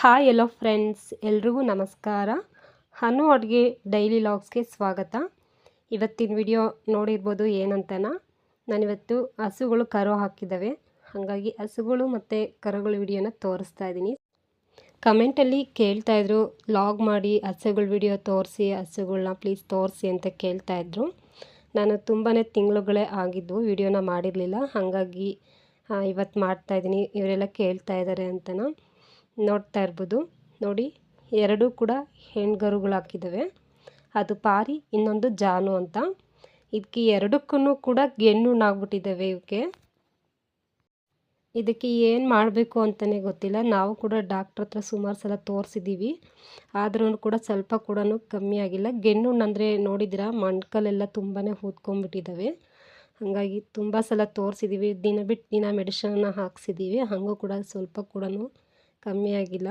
Hi ಎಲ್ಲೋ friends ಎಲ್ರಿಗೂ ನಮಸ್ಕಾರ. ಹನು ಅಡುಗೆ ಡೈಲಿ ಲಾಗ್ಸ್ಗೆ ಸ್ವಾಗತ. ಇವತ್ತಿನ ವಿಡಿಯೋ ನೋಡಿರ್ಬೋದು ಏನಂತನ. ನಾನಿವತ್ತು ಹಸುಗಳು ಕರು ಹಾಕಿದ್ದಾವೆ. ಹಾಗಾಗಿ ಹಸುಗಳು ಮತ್ತು ಕರುಗಳ ವಿಡಿಯೋನ ತೋರಿಸ್ತಾ ಇದ್ದೀನಿ. ಕಮೆಂಟಲ್ಲಿ ಕೇಳ್ತಾಯಿದ್ರು ಲಾಗ್ ಮಾಡಿ, ಹಸುಗಳ ವಿಡಿಯೋ ತೋರಿಸಿ ಹಸುಗಳನ್ನ ಪ್ಲೀಸ್ ತೋರಿಸಿ ಅಂತ ಕೇಳ್ತಾಯಿದ್ರು ನಾನು ತುಂಬಾ ತಿಂಗಳುಗಳೇ ಆಗಿದ್ದು ವಿಡಿಯೋನ ಮಾಡಿರಲಿಲ್ಲ. ಹಾಗಾಗಿ ಇವತ್ತು ಮಾಡ್ತಾಯಿದ್ದೀನಿ ಇವರೆಲ್ಲ ಕೇಳ್ತಾ ಇದ್ದಾರೆ ಅಂತನ. ನೋಡ್ತಾ ಇರ್ಬೋದು. ನೋಡಿ, ಎರಡೂ ಕೂಡ ಹೆಣ್ಗರುಗಳು ಹಾಕಿದ್ದಾವೆ ಅದು ಪಾರಿ, ಇನ್ನೊಂದು ಜಾನು ಅಂತ. ಇದಕ್ಕೆ ಎರಡಕ್ಕೂ ಕೂಡ ಗೆಣ್ಣು ಗೆಣ್ಣುಣ್ಣಾಗ್ಬಿಟ್ಟಿದ್ದಾವೆ ಇವಕ್ಕೆ ಇದಕ್ಕೆ ಏನು ಮಾಡಬೇಕು ಅಂತಲೇ ಗೊತ್ತಿಲ್ಲ. ನಾವು ಕೂಡ ಡಾಕ್ಟ್ರ್ ಹತ್ರ ಸುಮಾರು ಸಲ ತೋರಿಸಿದ್ದೀವಿ ಆದ್ರೂ ಕೂಡ ಸ್ವಲ್ಪ ಕೂಡ ಕಮ್ಮಿ ಆಗಿಲ್ಲ. ಗೆಣ್ಣುಣ್ಣಂದರೆ ನೋಡಿದಿರ ಮಣ್ಕಲೆಲ್ಲ ತುಂಬಾ ಊದ್ಕೊಂಡ್ಬಿಟ್ಟಿದ್ದಾವೆ ಹಾಗಾಗಿ ತುಂಬ ಸಲ ತೋರಿಸಿದ್ದೀವಿ ದಿನ ಬಿಟ್ಟು ದಿನ ಮೆಡಿಷನ್ನ ಹಾಕ್ಸಿದ್ದೀವಿ ಹಾಗೂ ಕೂಡ ಸ್ವಲ್ಪ ಕೂಡ ಕಮ್ಮಿ ಆಗಿಲ್ಲ.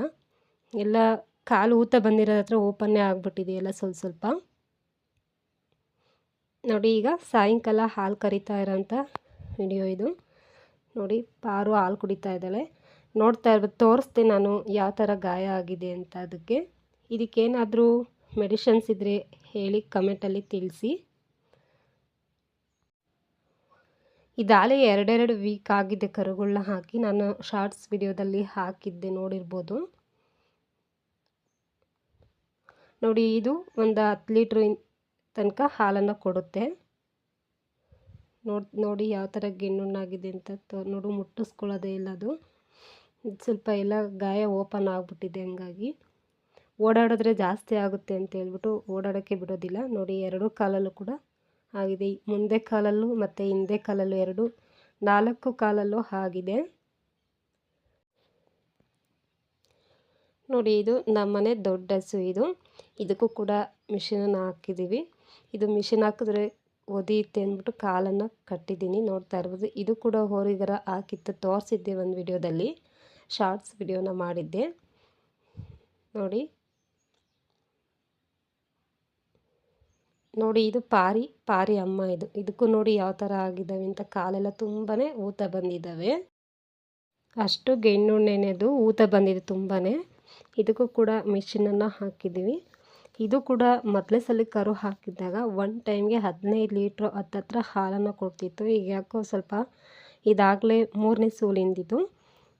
ಎಲ್ಲ ಕಾಲು ಊತ ಬಂದಿರೋದ್ರ ಹತ್ರ ಓಪನ್ನೇ ಆಗಿಬಿಟ್ಟಿದೆ ಎಲ್ಲ ಸ್ವಲ್ಪ ಸ್ವಲ್ಪ. ನೋಡಿ ಈಗ ಸಾಯಂಕಾಲ ಹಾಲು ಕರಿತಾ ಇರೋಂಥ ವಿಡಿಯೋ ಇದು. ನೋಡಿ ಪಾರು ಹಾಲು ಕುಡಿತಾ ಇದ್ದಾಳೆ. ನೋಡ್ತಾ ಇರ್ಬೋದು ತೋರಿಸ್ದೆ ನಾನು ಯಾವ ಥರ ಗಾಯ ಆಗಿದೆ ಅಂತ ಅದಕ್ಕೆ. ಇದಕ್ಕೇನಾದರೂ ಮೆಡಿಷನ್ಸ್ ಇದ್ದರೆ ಹೇಳಿ ಕಮೆಂಟಲ್ಲಿ ತಿಳಿಸಿ. ಇದಾಲೆ ಎರಡೆರಡು ವೀಕ್ ಆಗಿದೆ ಕರುಗಳನ್ನ ಹಾಕಿ. ನಾನು ಶಾರ್ಟ್ಸ್ ವಿಡಿಯೋದಲ್ಲಿ ಹಾಕಿದ್ದೆ, ನೋಡಿರ್ಬೋದು. ನೋಡಿ, ಇದು ಒಂದು ಹತ್ತು ಲೀಟ್ರ್ ತನಕ ಹಾಲನ್ನು ಕೊಡುತ್ತೆ. ನೋಡಿ ನೋಡಿ ಯಾವ ಥರ ಗಿಣ್ಣುಣ್ಣಾಗಿದೆ ಅಂತ ನೋಡು, ಮುಟ್ಟಿಸ್ಕೊಳ್ಳೋದೇ ಇಲ್ಲ ಅದು. ಸ್ವಲ್ಪ ಎಲ್ಲ ಗಾಯ ಓಪನ್ ಆಗಿಬಿಟ್ಟಿದೆ ಹಂಗಾಗಿ. ಓಡಾಡಿದ್ರೆ ಜಾಸ್ತಿ ಆಗುತ್ತೆ ಅಂತ ಹೇಳ್ಬಿಟ್ಟು ಓಡಾಡೋಕ್ಕೆ ಬಿಡೋದಿಲ್ಲ. ನೋಡಿ, ಎರಡೂ ಕಾಲಲ್ಲೂ ಕೂಡ ಆಗಿದೆ. ಮುಂದೆ ಕಾಲಲ್ಲೂ ಮತ್ತು ಹಿಂದೆ ಕಾಲಲ್ಲೂ ಎರಡು, ನಾಲ್ಕು ಕಾಲಲ್ಲೂ ಆಗಿದೆ. ನೋಡಿ, ಇದು ನಮ್ಮನೆ ದೊಡ್ಡ ಹಸು ಇದು. ಇದಕ್ಕೂ ಕೂಡ ಮಿಷಿನನ್ನು ಹಾಕಿದ್ದೀವಿ. ಇದು ಮಿಷಿನ್ ಹಾಕಿದ್ರೆ ಒದಿಯುತ್ತೆ ಅಂದ್ಬಿಟ್ಟು ಕಾಲನ್ನು ಕಟ್ಟಿದ್ದೀನಿ, ನೋಡ್ತಾ ಇರ್ಬೋದು. ಇದು ಕೂಡ ಹೋರಿಗರ ಹಾಕಿತ್ತು, ತೋರಿಸಿದ್ದೆ ಒಂದು ವಿಡಿಯೋದಲ್ಲಿ ಶಾರ್ಟ್ಸ್ ವಿಡಿಯೋನ ಮಾಡಿದ್ದೆ. ನೋಡಿ. ನೋಡಿ ಇದು ಪಾರಿ ಪಾರಿ ಅಮ್ಮ ಇದು. ಇದಕ್ಕೂ ನೋಡಿ ಯಾವ ಥರ ಆಗಿದ್ದಾವೆ ಅಂತ ಕಾಲೆಲ್ಲ ತುಂಬಾ ಊತ ಬಂದಿದ್ದಾವೆ. ಅಷ್ಟು ಗೆಣ್ಣುಣ್ಣೆನೆದು ಊತ ಬಂದಿದೆ ತುಂಬಾ ಇದಕ್ಕೂ ಕೂಡ ಮಿಷಿನನ್ನು ಹಾಕಿದ್ದೀವಿ. ಇದು ಕೂಡ ಮೊದಲೇ ಸಲ ಕರು ಹಾಕಿದ್ದಾಗ ಒನ್ ಟೈಮ್ಗೆ ಹದಿನೈದು ಲೀಟ್ರ್ ಹತ್ತತ್ರ ಹಾಲನ್ನು ಕೊಡ್ತಿತ್ತು. ಈಗ ಯಾಕೋ ಸ್ವಲ್ಪ ಇದಾಗಲೇ ಮೂರನೇ ಸೂಲಿಂದಿದ್ದು.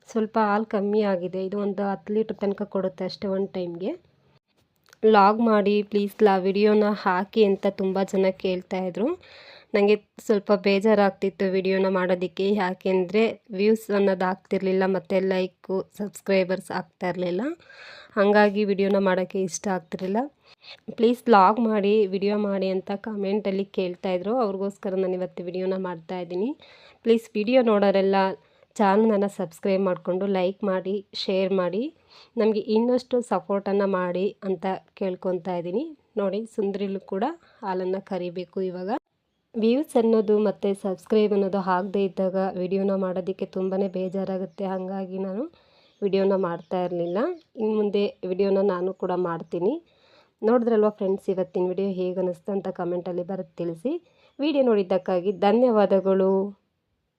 ಸ್ವಲ್ಪ ಹಾಲು ಕಮ್ಮಿ ಆಗಿದೆ. ಇದು ಒಂದು ಹತ್ತು ಲೀಟ್ರ್ ತನಕ ಕೊಡುತ್ತೆ ಅಷ್ಟೇ ಒನ್ ಟೈಮ್ಗೆ ಲಾಗ್ ಮಾಡಿ ಪ್ಲೀಸ್ ಲಾ ವಿಡಿಯೋನ ಹಾಕಿ ಅಂತ ತುಂಬ ಜನ ಕೇಳ್ತಾಯಿದ್ರು ನನಗೆ ಸ್ವಲ್ಪ ಬೇಜಾರಾಗ್ತಿತ್ತು ವಿಡಿಯೋನ ಮಾಡೋದಕ್ಕೆ. ಯಾಕೆಂದರೆ ವ್ಯೂಸ್ ಅನ್ನೋದು ಆಗ್ತಿರ್ಲಿಲ್ಲ, ಮತ್ತು ಲೈಕು ಸಬ್ಸ್ಕ್ರೈಬರ್ಸ್ ಆಗ್ತಾ ಇರಲಿಲ್ಲ. ಹಾಗಾಗಿ ವಿಡಿಯೋನ ಮಾಡೋಕ್ಕೆ ಇಷ್ಟ ಆಗ್ತಿರಲಿಲ್ಲ. ಪ್ಲೀಸ್ ಲಾಗ್ ಮಾಡಿ ವಿಡಿಯೋ ಮಾಡಿ ಅಂತ ಕಮೆಂಟಲ್ಲಿ ಕೇಳ್ತಾಯಿದ್ರು ಅವ್ರಿಗೋಸ್ಕರ ನಾನು ಇವತ್ತು ವಿಡಿಯೋನ ಮಾಡ್ತಾಯಿದ್ದೀನಿ ಪ್ಲೀಸ್ ವಿಡಿಯೋ ನೋಡೋರೆಲ್ಲ ಚಾನಲನ್ನು ಸಬ್ಸ್ಕ್ರೈಬ್ ಮಾಡಿಕೊಂಡು ಲೈಕ್ ಮಾಡಿ, ಶೇರ್ ಮಾಡಿ, ನಮಗೆ ಇನ್ನಷ್ಟು ಸಪೋರ್ಟನ್ನು ಮಾಡಿ ಅಂತ ಕೇಳ್ಕೊತಾ ಇದ್ದೀನಿ. ನೋಡಿ, ಸುಂದ್ರಿಲು ಕೂಡ ಹಾಲನ್ನು ಕರಿಬೇಕು ಇವಾಗ. ವ್ಯೂಸ್ ಅನ್ನೋದು ಮತ್ತು ಸಬ್ಸ್ಕ್ರೈಬ್ ಅನ್ನೋದು ಆಗದೇ ಇದ್ದಾಗ ವಿಡಿಯೋನ ಮಾಡೋದಕ್ಕೆ ತುಂಬಾ ಬೇಜಾರಾಗುತ್ತೆ. ಹಾಗಾಗಿ ನಾನು ವಿಡಿಯೋನ ಮಾಡ್ತಾ ಇರಲಿಲ್ಲ. ಇನ್ನು ಮುಂದೆ ವಿಡಿಯೋನ ನಾನು ಕೂಡ ಮಾಡ್ತೀನಿ. ನೋಡಿದ್ರಲ್ವ ಫ್ರೆಂಡ್ಸ್, ಇವತ್ತಿನ ವಿಡಿಯೋ ಹೇಗೆ ಅನ್ನಿಸ್ತು ಅಂತ ಕಮೆಂಟಲ್ಲಿ ಬರೋದು ತಿಳಿಸಿ. ವಿಡಿಯೋ ನೋಡಿದ್ದಕ್ಕಾಗಿ ಧನ್ಯವಾದಗಳು.